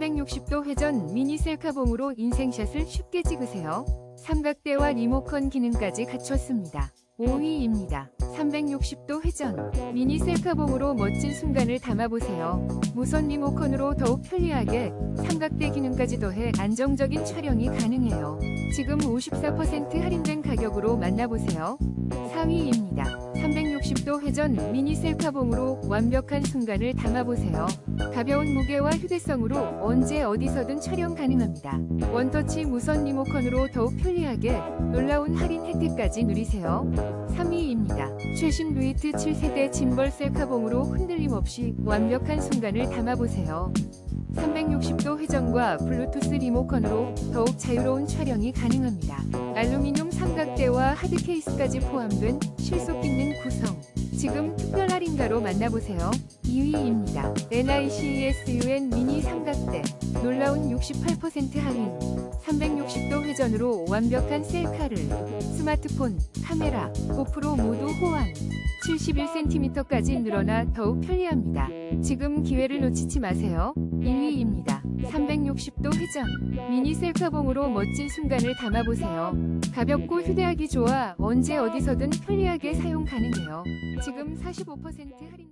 360도 회전 미니 셀카봉으로 인생샷을 쉽게 찍으세요. 삼각대와 리모컨 기능까지 갖췄습니다. 5위입니다. 360도 회전 미니 셀카봉으로 멋진 순간을 담아보세요. 무선 리모컨으로 더욱 편리하게 삼각대 기능까지 더해 안정적인 촬영이 가능해요. 지금 54% 할인된 가격으로 만나보세요. 4위입니다. 360도 회전 미니 셀카봉으로 완벽한 순간을 담아보세요. 가벼운 무게와 휴대성으로 언제 어디서든 촬영 가능합니다. 원터치 무선 리모컨으로 더욱 편리하게 놀라운 할인 혜택까지 누리세요. 3위입니다. 최신 루이트 7세대 짐벌 셀카봉으로 흔들림 없이 완벽한 순간을 담아보세요. 360도 회전과 블루투스 리모컨으로 더욱 자유로운 촬영이 가능합니다. 알루미늄 삼각대와 하드 케이스까지 포함된 실속 있는 구성. 지금 특별 할인가로 만나보세요. 2위입니다. NICESUN 미니 삼각대. 놀라운 68% 할인. 360도 회전으로 완벽한 셀카를. 스마트폰, 카메라, 고프로 모두 호환. 71cm까지 늘어나 더욱 편리합니다. 지금 기회를 놓치지 마세요. 1위입니다. 360도 회전. 미니 셀카봉으로 멋진 순간을 담아보세요. 가볍고 휴대하기 좋아 언제 어디서든 편리하게 사용 가능해요. 지금 45% 할인